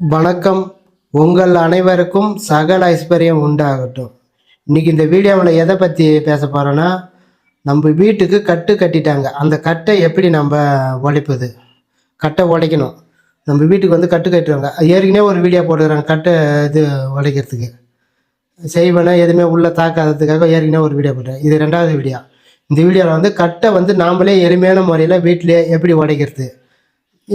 வணக்கம். உங்கள் அனைவருக்கும் சகல ஐஸ்வர்யம் உண்டாகட்டும். இன்றைக்கி இந்த வீடியோவில் எதை பற்றி பேச போகிறோன்னா நம்ம வீட்டுக்கு கட்டு கட்டிட்டாங்க. அந்த கட்டை எப்படி நம்ம உடைப்பது? கட்டை உடைக்கணும். நம்ம வீட்டுக்கு வந்து கட்டு கட்டுவாங்க. ஏற்கனவே ஒரு வீடியோ போட்டுக்கிறாங்க கட்டை இது உடைக்கிறதுக்கு. செய்வனை எதுவுமே உள்ளே தாக்காததுக்காக ஏற்கனவே ஒரு வீடியோ போட்டேன் இது ரெண்டாவது வீடியோ. இந்த வீடியோவில் வந்து கட்டை வந்து நாமளே எளிமையான முறையில் வீட்டிலே எப்படி உடைக்கிறது?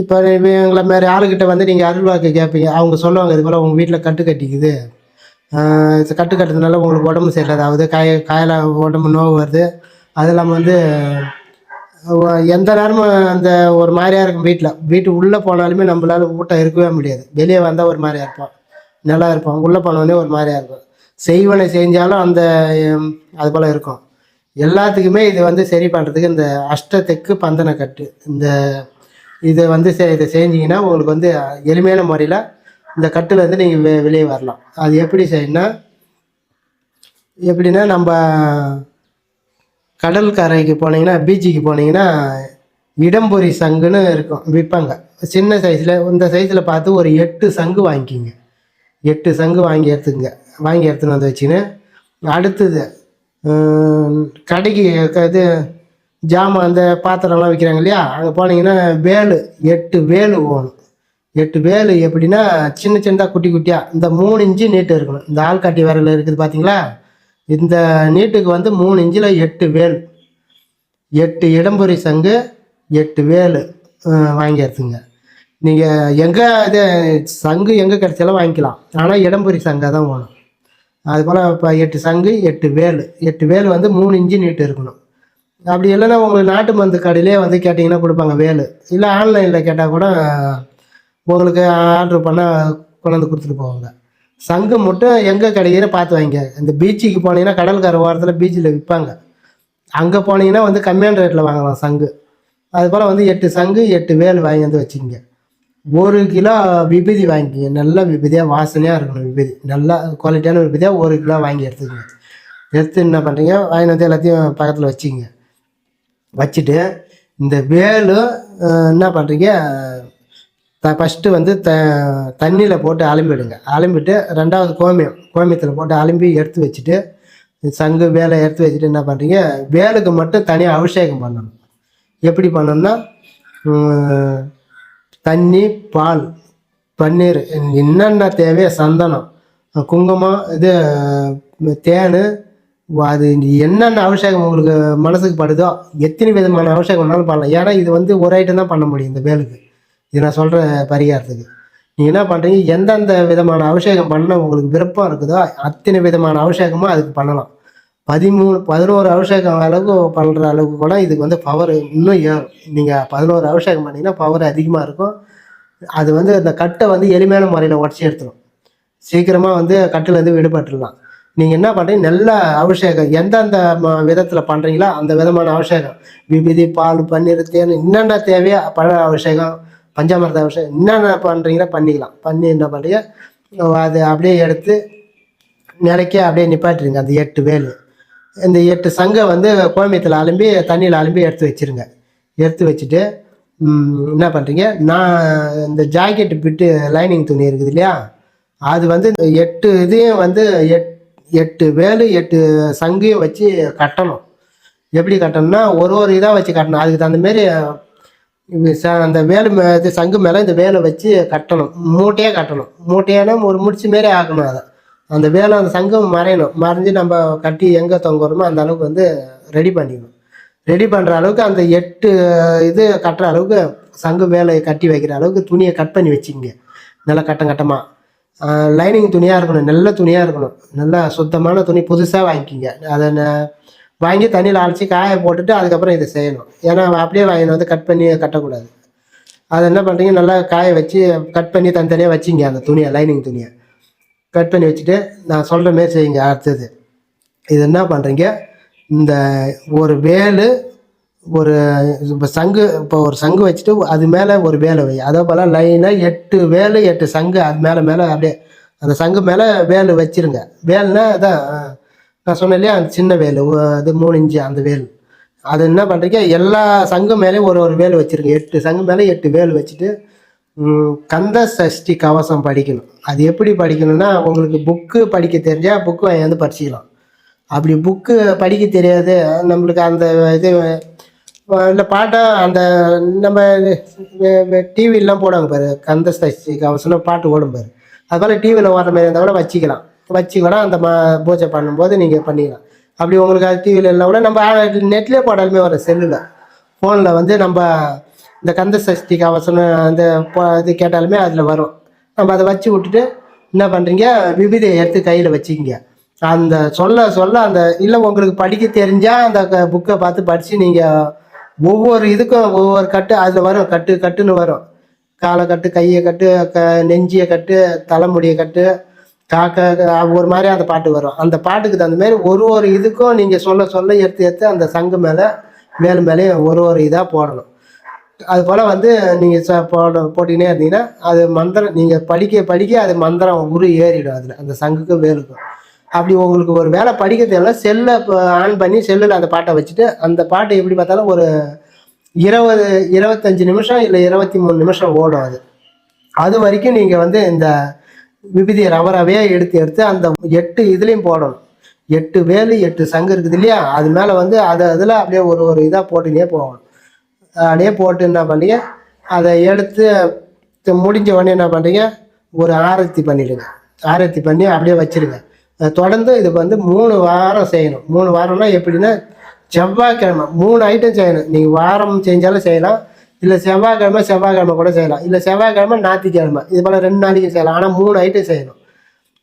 இப்போ எங்களை மாதிரி ஆளுகிட்ட வந்து நீங்கள் அருள்வாக்கு கேட்பீங்க அவங்க சொல்லுவாங்க இது போல் உங்கள் வீட்டில் கட்டு கட்டிக்குது. கட்டு கட்டுறதுனால உங்களுக்கு உடம்பு சரியில்லாதாவது காய காயில் உடம்பு நோவு வருது. அது இல்லாமல் வந்து எந்த நேரமும் அந்த ஒரு மாதிரியாக இருக்கும் வீட்டில் வீட்டு உள்ளே போனாலுமே நம்மளால ஊட்டம் இருக்கவே முடியாது. வெளியே வந்தால் ஒரு மாதிரியா இருப்போம். நல்லா இருப்போம். உள்ளே போனோடனே ஒரு மாதிரியாக இருக்கும். செய்வனை செஞ்சாலும் அந்த அது போல் இருக்கும். எல்லாத்துக்குமே இது வந்து சரி பண்ணுறதுக்கு இந்த அஷ்டத்துக்கு பந்தனை கட்டு இந்த இதை வந்து செ இதை செஞ்சிங்கன்னா உங்களுக்கு வந்து எளிமையான முறையில் இந்த கட்டுலேருந்து நீங்கள் வெ வெளியே வரலாம். அது எப்படி செய்யணும்னா எப்படின்னா நம்ம கடல் கரைக்கு போனீங்கன்னா பீச்சுக்கு போனீங்கன்னா இடம்பொறி சங்குன்னு இருக்கும் விற்பாங்க சின்ன சைஸில் இந்த சைஸில் பார்த்து ஒரு எட்டு சங்கு வாங்கிக்கிங்க. எட்டு சங்கு வாங்கி எடுத்துங்க வாங்கி எடுத்துன்னு வந்து வச்சுன்னு அடுத்தது கடைக்கு இது ஜாமான் அந்த பாத்திரம்லாம் விற்கிறாங்க இல்லையா? அங்கே போனீங்கன்னா வேலு எட்டு வேலு ஓணும். எட்டு வேலு எப்படின்னா சின்ன சின்னதாக குட்டி குட்டியாக இந்த மூணு இன்ச்சு நீட்டு இருக்கணும். இந்த ஆள்காட்டி விரல் இருக்குது பார்த்தீங்களா இந்த நீட்டுக்கு வந்து மூணு இன்ச்சில் எட்டு வேல். எட்டு இடம்புரி சங்கு எட்டு வேலு அஹ், நீங்கள் எங்கே இது சங்கு எங்கே கிடைச்சாலும் வாங்கிக்கலாம். ஆனால் இடம்புரி சங்காக தான் வேணும் அது போல் இப்போ எட்டு சங்கு எட்டு வேலு. எட்டு வேல் வந்து மூணு இன்ச்சு நீட்டு இருக்கணும். அப்படி இல்லைன்னா உங்களுக்கு நாட்டு மருந்து கடையிலே வந்து கேட்டிங்கன்னா கொடுப்பாங்க வேலு இல்லை ஆன்லைனில் கேட்டால் கூட உங்களுக்கு ஆர்டர் பண்ணால் கொண்டாந்து கொடுத்துட்டு போவாங்க. சங்கு மட்டும் எங்கே கிடைக்கிற பார்த்து வாங்க இந்த பீச்சுக்கு போனீங்கன்னா கடல்கரை ஓரத்தில் பீச்சில் விற்பாங்க அங்கே போனீங்கன்னா வந்து கம்மியான ரேட்டில் வாங்கலாம் சங்கு. அதுபோல் வந்து எட்டு சங்கு எட்டு வேல் வாங்கி வந்து வச்சுக்கிங்க. ஒரு கிலோ விபூதி வாங்கிக்கிங்க. நல்ல விபூதியாக வாசனையாக இருக்கணும் விபூதி. நல்லா குவாலிட்டியான விபூதியாக ஒரு கிலோ வாங்கி எடுத்துக்கங்க. எடுத்து என்ன பண்ணுறீங்க வாங்கி வந்து எல்லாத்தையும் பக்கத்தில் வச்சுக்கிங்க. வச்சுட்டு இந்த வேலு என்ன பண்ணுறீங்க த ஃபஸ்ட்டு வந்து த தண்ணியில் போட்டு அலம்பிடுங்க. அலம்பிட்டு ரெண்டாவது கோமியம் கோமியத்தில் போட்டு அலம்பி எடுத்து வச்சுட்டு சங்கு வேலை எடுத்து வச்சுட்டு என்ன பண்ணுறீங்க வேலுக்கு மட்டும் தனியாக அபிஷேகம் பண்ணணும். எப்படி பண்ணணும்னா தண்ணி பால் பன்னீர் என்னென்ன தேவையோ சந்தனம் குங்குமம் இது தேன் அது என்னென்ன அபிஷேகம் உங்களுக்கு மனசுக்கு படுதோ எத்தனை விதமான அபிஷேகம் வேணாலும் பண்ணலாம். ஏன்னா இது வந்து ஒரு ஐட்டம் தான் பண்ண முடியும் இந்த வேலுக்கு. இது நான் சொல்கிற பரிகாரத்துக்கு. நீங்கள் என்ன பண்ணுறீங்க எந்தெந்த விதமான அபிஷேகம் பண்ண உங்களுக்கு விருப்பம் இருக்குதோ அத்தனை விதமான அபிஷேகமும் அதுக்கு பண்ணலாம். பதிமூணு பதினோரு அபிஷேகம் அளவுக்கு பண்ணுற அளவுக்கு கூட இதுக்கு வந்து பவர் இன்னும் ஏறும் நீங்கள் பதினோரு அபிஷேகம் பண்ணிங்கன்னா பவர் அதிகமாக இருக்கும். அது வந்து அந்த கட்டை வந்து எளிமையான முறையில் உடச்சி எடுத்துடும் சீக்கிரமாக வந்து கட்டிலேருந்து விடுபட்டுடலாம் நீங்கள் என்ன பண்ணுறீங்க நல்ல அபிஷேகம். எந்தெந்த விதத்தில் பண்ணுறீங்களோ அந்த விதமான அபிஷேகம். விபதி பால் பன்னீர் தேன் என்னென்ன தேவையோ பழ அபிஷேகம் பஞ்சாமிரத அபிஷேகம் என்னென்ன பண்ணுறீங்களோ பண்ணிக்கலாம். பண்ணி என்ன பண்ணுறீங்க அது அப்படியே எடுத்து நிலைக்க அப்படியே நிப்பாட்டிருங்க. அந்த எட்டு வேலு. இந்த எட்டு சங்கை வந்து கோமியத்தில் அலம்பி தண்ணியில் அலம்பி எடுத்து வச்சிருங்க. எடுத்து வச்சுட்டு என்ன பண்ணுறீங்க நான் இந்த ஜாக்கெட்டு பிட்டு லைனிங் துணி இருக்குது இல்லையா? அது வந்து இந்த எட்டு இதையும் வந்து எட் எட்டு வேலு எட்டு சங்கையும் வச்சு கட்டணும். எப்படி கட்டணும்னா ஒரு ஒரு இதாக வச்சு கட்டணும். அதுக்கு தகுந்த மாரி ச- அந்த வேலு மே இது சங்கு மேலே இந்த வேலை வச்சு கட்டணும். மூட்டையாக கட்டணும். மூட்டையான ஒரு முடிச்சு மாரி ஆக்கணும் அதை. அந்த வேலை அந்த சங்கம் மறையணும். மறைஞ்சு நம்ம கட்டி எங்கே தொங்குறோமோ அந்த அளவுக்கு வந்து ரெடி பண்ணிக்கணும். ரெடி பண்ணுற அளவுக்கு அந்த எட்டு இது கட்டுற அளவுக்கு சங்கு வேலையை கட்டி வைக்கிற அளவுக்கு துணியை கட் பண்ணி வச்சுங்க நல்லா கட்டம் கட்டமாக லைனிங் துணியாக இருக்கணும் நல்ல துணியாக இருக்கணும். நல்லா சுத்தமான துணி புதுசாக வாங்கிக்கிங்க. அதை வாங்கி தண்ணியில் அழைச்சி காய போட்டுட்டு அதுக்கப்புறம் இதை செய்யணும். ஏன்னா அப்படியே வாங்கிட்டு வந்து கட் பண்ணி கட்டக்கூடாது. அதை என்ன பண்ணுறீங்க நல்லா காய வச்சு கட் பண்ணி தனித்தனியாக வச்சிங்க அந்த துணியை லைனிங் துணியை. கட் பண்ணி வச்சுட்டு நான் சொல்கிற மாரி செய்யுங்க. அடுத்தது இது என்ன பண்ணுறீங்க இந்த ஒரு வேலு ஒரு இப்போ சங்கு இப்போ ஒரு சங்கு வச்சுட்டு அது மேலே ஒரு வேலை வை. அதே போல் லைனாக எட்டு வேலை எட்டு சங்கு அது மேலே மேலே அப்படியே அந்த சங்கு மேலே வேல் வச்சிருங்க. வேலுனா அதான் நான் சொன்னேன் இல்லையா அந்த சின்ன வேல் அது மூணு இன்ச்சு அந்த வேல். அது என்ன பண்ணுறீங்க எல்லா சங்கு மேலேயும் ஒரு ஒரு வேல் வச்சுருங்க. எட்டு சங்கு மேலே எட்டு வேல் வச்சுட்டு கந்த சஷ்டி கவசம் படிக்கணும். அது எப்படி படிக்கணும்னா உங்களுக்கு புக்கு படிக்க தெரிஞ்சால் புக்கு வாங்கி வந்து படிச்சுக்கலாம். அப்படி புக்கு படிக்க தெரியாது நம்மளுக்கு அந்த இது இந்த பாட்டை அந்த நம்ம டிவிலாம் போடுவாங்க பாரு கந்த சஷ்டி கவசம்னு பாட்டு ஓடும் பாரு. அது போல் டிவியில் ஓடுற மாதிரி இருந்தால் கூட வச்சுக்கலாம். வச்சு கூட அந்த மா பூஜை பண்ணும்போது நீங்கள் பண்ணிக்கலாம். அப்படி உங்களுக்கு அது டிவியில் இல்லை கூட நம்ம நெட்லேயே போடாலுமே வரும் செல்லில். ஃபோனில் வந்து நம்ம இந்த கந்த சஷ்டி கவசனம் அந்த இது கேட்டாலுமே அதில் வரும். நம்ம அதை வச்சு விட்டுட்டு என்ன பண்ணுறீங்க விபதியை எடுத்து கையில் வச்சுக்கிங்க. அந்த சொல்ல சொல்ல அந்த இல்லை உங்களுக்கு படிக்க தெரிஞ்சால் அந்த புக்கை பார்த்து படித்து நீங்கள் ஒவ்வொரு இதுக்கும் ஒவ்வொரு கட்டு அதில் வரும் கட்டு கட்டுன்னு வரும். காலை கட்டு கையை கட்டு க நெஞ்சியை கட்டு தலைமுடியை கட்டு காக்க ஒரு மாதிரி அந்த பாட்டு வரும். அந்த பாட்டுக்கு தகுந்த மாதிரி ஒரு ஒரு இதுக்கும் நீங்கள் சொல்ல சொல்ல எடுத்து எடுத்து அந்த சங்கு மேலே மேலும் மேலே ஒரு ஒரு இதாக போடணும். அது போல் வந்து நீங்கள் ச போட போட்டினே இருந்தீங்கன்னா அது மந்திரம் நீங்கள் படிக்க படிக்க அது மந்திரம் உரு ஏறிடும் அதில். அந்த சங்குக்கும் வேலுக்கும். அப்படி உங்களுக்கு ஒரு வேலை படிக்க செல்லை இப்போ ஆன் பண்ணி செல்லில் அந்த பாட்டை வச்சுட்டு அந்த பாட்டை எப்படி பார்த்தாலும் ஒரு இருபது இருபத்தஞ்சு நிமிஷம் இல்லை இருபத்தி மூணு நிமிஷம் ஓடும் அது. அது வரைக்கும் நீங்கள் வந்து இந்த விபூதியை ரவராவே எடுத்து எடுத்து அந்த எட்டு இதுலேயும் போடணும். எட்டு வேலு எட்டு சங்கு இருக்குது இல்லையா? அது மேலே வந்து அதை அதில் அப்படியே ஒரு ஒரு இதாக போட்டுனே போகணும். அப்படியே போட்டு என்ன பண்ணுறீங்க அதை எடுத்து முடிஞ்ச உடனே என்ன பண்ணுறீங்க ஒரு ஆரத்தி பண்ணிவிடுங்க ஆரத்தி பண்ணி அப்படியே வச்சிருங்க. தொடர்ந்து இது வந்து மூணு வாரம் செய்யணும். மூணு வாரம்னா எப்படின்னா செவ்வாய்க்கிழமை மூணு ஐட்டம் செய்யணும். நீங்கள் வாரம் செஞ்சாலும் செய்யலாம். இல்லை செவ்வாய்க்கிழமை செவ்வாய்க்கிழமை கூட செய்யலாம். இல்லை செவ்வாய்க்கிழமை ஞாயிற்றுக்கிழமை. இது போல் ரெண்டு நாளைக்கு செய்யலாம். ஆனால் மூணு ஐட்டம் செய்யணும்.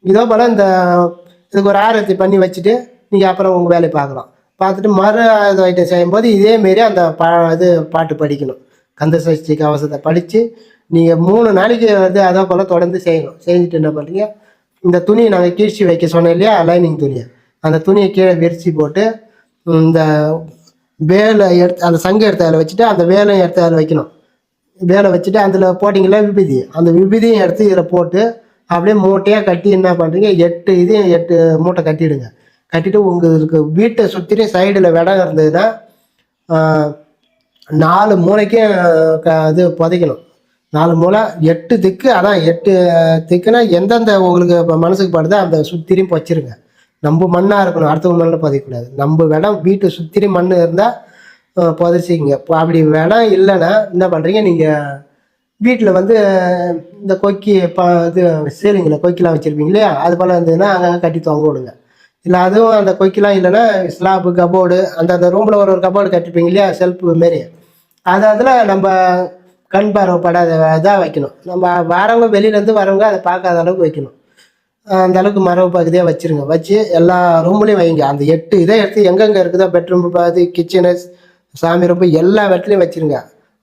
இதோ போல் இந்த இதுக்கு ஒரு ஆரத்தி பண்ணி வச்சுட்டு நீங்கள் அப்புறம் உங்கள் வேலையை பார்க்கலாம். பார்த்துட்டு மறு இது ஐட்டம் செய்யும்போது இதேமாரி அந்த பா இது பாட்டு படிக்கணும். கந்த சஷ்டி கவசத்தை படித்து நீங்கள் மூணு நாளைக்கு வந்து அதே போல் தொடர்ந்து செய்யணும். செஞ்சுட்டு என்ன பண்ணுறீங்க இந்த துணியை நாங்கள் கீழ்ச்சி வைக்க சொன்னோம் இல்லையா? லைனிங் துணியை. அந்த துணியை கீழே விரிச்சு போட்டு இந்த வேலை எடுத்து அந்த சங்கம் எடுத்து அதில் வச்சுட்டு அந்த வேலையும் எடுத்து அதில் வைக்கணும். வேலை வச்சுட்டு அதில் போட்டிங்களா? விபதி. அந்த விபதியும் எடுத்து இதில் போட்டு அப்படியே மூட்டையாக கட்டி என்ன பண்ணுறீங்க எட்டு இதையும் எட்டு மூட்டை கட்டிடுங்க. கட்டிட்டு உங்களுக்கு வீட்டை சுற்றி சைடில் விடம் இருந்ததுன்னா நாலு மூளைக்கும் க இது புதைக்கணும். நாலு மூளை எட்டு திக்கு அதான் எட்டு திக்குன்னா எந்தெந்த உங்களுக்கு இப்போ மனசுக்கு படுதோ அந்த சுத்திரியும் வச்சிருங்க. நம்ம மண்ணாக இருக்கணும் அடுத்தவங்க மண்ணில் பதிக்கக்கூடாது. நம்ம வேணாம் வீட்டை சுத்திரி மண் இருந்தால் புதைச்சிங்க இப்போ அப்படி வேணாம் இல்லைன்னா என்ன பண்ணுறீங்க நீங்கள் வீட்டில் வந்து இந்த கொக்கி ப இது சீலிங்கில் கொக்கிலாம் வச்சுருப்பீங்க இல்லையா? அது போல் இருந்ததுன்னா அங்கங்கே கட்டி தொங்க விடுங்க. இல்லை அதுவும் அந்த கொக்கிலாம் இல்லைன்னா ஸ்லாப்பு கபோர்டு அந்த அந்த ரூமில் ஒரு ஒரு கபோர்டு கட்டிருப்பீங்க இல்லையா? செல்ஃபு மாரி. அது அதில் நம்ம கண் பார்வைப்படாத இதாக வைக்கணும். நம்ம வரவங்க வெளியிலேருந்து வரவங்க அதை பார்க்காத அளவுக்கு வைக்கணும். அந்த அளவுக்கு மரபு பகுதியாக வச்சுருங்க. வச்சு எல்லா ரூம்லேயும் வைங்க. அந்த எட்டு இதை எடுத்து எங்கெங்கே இருக்குதோ பெட்ரூம் இது கிச்சனு சாமி ரூம் எல்லா இடத்துலையும் வச்சிருங்க.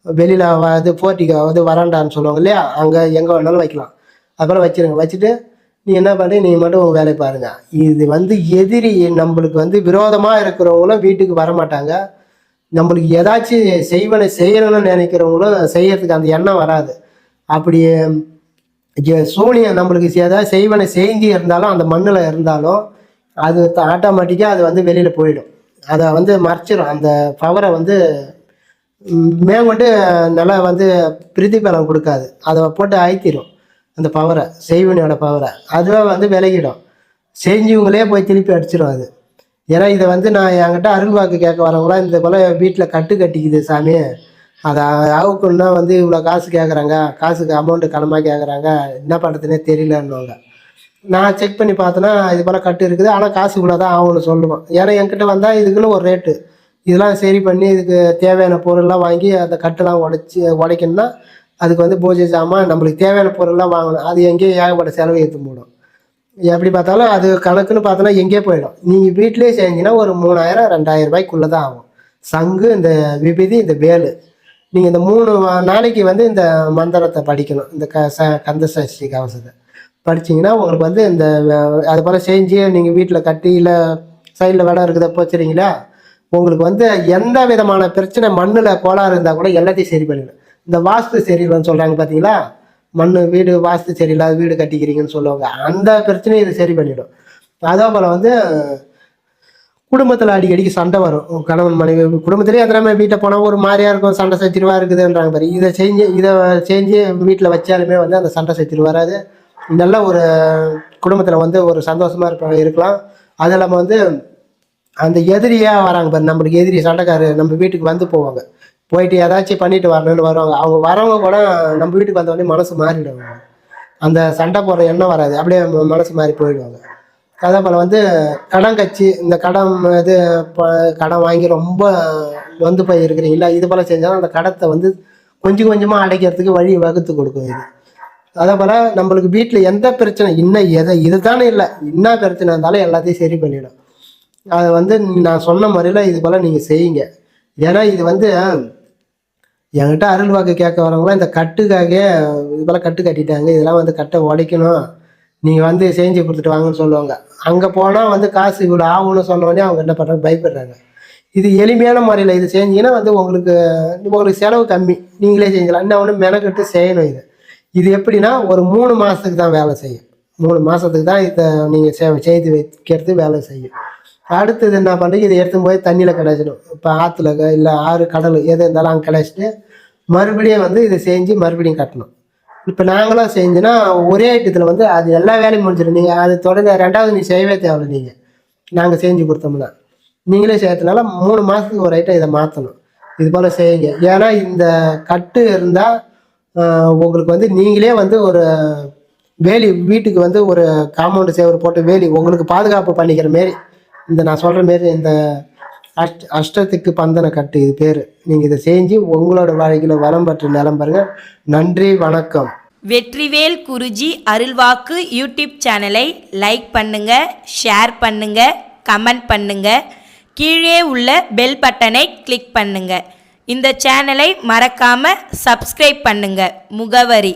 வெளியில் ஆகாது போர்ட்டிகோ இது வராண்டான்னு சொல்லுவாங்க இல்லையா? அங்கே எங்கே வேணாலும் வைக்கலாம். அதெல்லாம் வச்சிருங்க. வச்சுட்டு நீ என்ன பண்ணி? நீ மட்டும் உங்கள் வேலையை பாருங்கள் இது வந்து எதிரி நம்மளுக்கு வந்து விரோதமாக இருக்கிறவங்களும் வீட்டுக்கு வர மாட்டாங்க. நம்மளுக்கு ஏதாச்சும் செய்வனை செய்யணும்னு நினைக்கிறவங்களும் செய்யறதுக்கு அந்த எண்ணம் வராது. அப்படி சூனியம் நம்மளுக்கு ஏதாவது செய்வனை செய்தி இருந்தாலும் அந்த மண்ணில் இருந்தாலும் அது ஆட்டோமேட்டிக்காக அது வந்து வெளியில் போயிடும். அதை வந்து மறைச்சிடும் அந்த பவரை வந்து மேற்கொண்டு நல்லா வந்து பிரதிபலம் கொடுக்காது. அதை போட்டு அழுத்திடும் அந்த பவரை செய்வனையோட பவரை அதுவே வந்து விலகிடும். செஞ்சவங்களே போய் திருப்பி அடிச்சிடும் அது. ஏன்னா இதை வந்து நான் என்கிட்ட அருள்வாக்கு கேட்க வரவங்களாம் இந்த போல் வீட்டில் கட்டு கட்டிக்குது சாமி. அதை அவுக்குன்னா வந்து இவ்வளோ காசு கேட்குறாங்க காசுக்கு அமௌண்ட்டு கடமாக கேட்குறாங்க என்ன பண்ணுறதுனே தெரியலன்னுவாங்க. நான் செக் பண்ணி பார்த்தேன்னா இது போல் கட்டு இருக்குது. ஆனால் காசு இவ்வளோ தான் ஆகும்னு சொல்லுவோம் ஏன்னா என்கிட்ட வந்தால் இதுக்குன்னு ஒரு ரேட்டு இதெல்லாம் சரி பண்ணி இதுக்கு தேவையான பொருள்லாம் வாங்கி அந்த கட்டெல்லாம் உடச்சி உடைக்கணும்னா அதுக்கு வந்து பூஜை சாமான் நம்மளுக்கு தேவையான பொருள்லாம் வாங்கணும். அது எங்கேயோ ஏகப்பட்ட செலவு ஏற்று போடும். எப்படி பார்த்தாலும் அது கணக்குன்னு பார்த்தோன்னா எங்கேயே போயிடும். நீங்கள் வீட்டிலே செஞ்சீங்கன்னா ஒரு மூணாயிரம் ரெண்டாயிரம் ரூபாய்க்குள்ளே தான் ஆகும். சங்கு இந்த விபதி இந்த வேலு. நீங்கள் இந்த மூணு நாளைக்கு வந்து இந்த மந்திரத்தை படிக்கணும். இந்த க ச கந்த சஷ்டி கவசத்தை. படிச்சீங்கன்னா உங்களுக்கு வந்து இந்த அது போல் செஞ்சு நீங்கள் வீட்டில் கட்டி இல்லை சைடில் விடம் இருக்குதா போச்சுறீங்களா? உங்களுக்கு வந்து எந்த விதமான பிரச்சனை மண்ணில் கோளாறு இருந்தால் கூட எல்லாத்தையும் சரி பண்ணிடும் இந்த வாஸ்து சரி இல்லைன்னு சொல்கிறாங்க பார்த்தீங்களா? மண் வீடு வாஸ்து சரியில்லாத வீடு கட்டிக்கிறீங்கன்னு சொல்லுவாங்க. அந்த பிரச்சனையும் இது சரி பண்ணிடும். அதே போல் வந்து குடும்பத்தில் அடிக்கடிக்கு சண்டை வரும். கணவன் மனைவி குடும்பத்திலே எத்தனை வீட்டை போனால் ஒரு மாதிரியாக இருக்கும் சண்டை சச்சிருவா இருக்குதுன்றாங்க பாரு. இதை செஞ்சு இதை செஞ்சு வீட்டில் வச்சாலுமே வந்து அந்த சண்டை சச்சிரு வராது. நல்ல ஒரு குடும்பத்தில் வந்து ஒரு சந்தோஷமாக இருப்பாங்க இருக்கலாம். அது இல்லாமல் வந்து அந்த எதிரியாக வராங்க பாரு. நம்மளுக்கு எதிரி சண்டைக்காரர் நம்ம வீட்டுக்கு வந்து போவாங்க. போயிட்டு ஏதாச்சும் பண்ணிட்டு வரணும்னு வருவாங்க. அவங்க வரவங்க கூட நம்ம வீட்டுக்கு வந்தவொடனே மனசு மாறிடுவாங்க அந்த சண்டை போடுற எண்ணம் வராது. அப்படியே மனசு மாறி போயிடுவாங்க. அதே போல் வந்து கடன் கட்சி இந்த கடன் இது கடன் வாங்கி ரொம்ப வந்து போய் இருக்கிறீங்களா இது போல் செஞ்சாலும் அந்த கடத்தை வந்து கொஞ்சம் கொஞ்சமாக அடைக்கிறதுக்கு வழி வகுத்து கொடுக்கும் இது. அதே போல் நம்மளுக்கு வீட்டில் எந்த பிரச்சனை? இன்னும் எதை இது தானே இல்லை. என்ன பிரச்சனை இருந்தாலும் எல்லாத்தையும் சரி பண்ணிடும். அதை வந்து நான் சொன்ன முறையில் இது போல் நீங்கள் செய்யுங்க. ஏன்னா இது வந்து என்கிட்ட அருள் வாக்கு கேட்க வரவங்களாம் இந்த கட்டுக்காக இதெல்லாம் கட்டு கட்டிட்டாங்க இதெல்லாம் வந்து கட்டை உடைக்கணும். நீங்கள் வந்து செஞ்சு கொடுத்துட்டு வாங்கன்னு சொல்லுவாங்க. அங்கே போனால் வந்து காசு இவ்வளோ ஆகும்னு சொன்னோடனே அவங்க என்ன பண்ணுறாங்க பயப்படுறாங்க. இது எளிமையான முறையில் இது செஞ்சீங்கன்னா வந்து உங்களுக்கு உங்களுக்கு செலவு கம்மி. நீங்களே செஞ்சலாம் இன்னும் ஒன்று மெனக்கெட்டு செய்யணும் இது. இது எப்படின்னா ஒரு மூணு மாதத்துக்கு தான் வேலை செய்யும். மூணு மாதத்துக்கு தான் இதை நீங்கள் செய்து வைக்கிறது வேலை செய்யும். அடுத்தது என்ன பண்ணுறீங்க இதை எடுத்து போய் தண்ணியில் கிடச்சிடும் இப்போ ஆற்றுல இல்லை ஆறு கடல் எது இருந்தாலும் அங்கே கிடச்சிட்டு மறுபடியும் வந்து இதை செஞ்சு மறுபடியும் கட்டணும். இப்போ நாங்களாம் செஞ்சோன்னா ஒரே ஐட்டத்தில் வந்து அது எல்லா வேலையும் முடிஞ்சிடும். நீங்கள் அது தொடர்ந்து ரெண்டாவது நீ செய்யவே தேவையில்லை நீங்கள் நாங்கள் செஞ்சு கொடுத்தோம்னா. நீங்களே செய்யறதுனால மூணு மாதத்துக்கு ஒரு ஐட்டம் இதை மாற்றணும் இது போல் செய்யுங்க. ஏன்னா இந்த கட்டு இருந்தால் உங்களுக்கு வந்து நீங்களே வந்து ஒரு வேலி வீட்டுக்கு வந்து ஒரு காம்பவுண்டு சேவர் போட்டு வேலி உங்களுக்கு பாதுகாப்பு பண்ணிக்கிற மாரி இந்த நான் சொல்கிற மாரி இந்த அஷ்ட அஷ்டத்துக்கு பந்தனை கட்டு இது பேர். நீங்கள் இதை செஞ்சு உங்களோட வாழ்க்கையில் வளம் பெற்று நிலம் பாருங்க. நன்றி வணக்கம். வெற்றிவேல் குருஜி அருள்வாக்கு யூடியூப் சேனலை லைக் பண்ணுங்க ஷேர் பண்ணுங்க கமெண்ட் பண்ணுங்க. கீழே உள்ள பெல் பட்டனை கிளிக் பண்ணுங்க. இந்த சேனலை மறக்காம சப்ஸ்கிரைப் பண்ணுங்க முகவரி.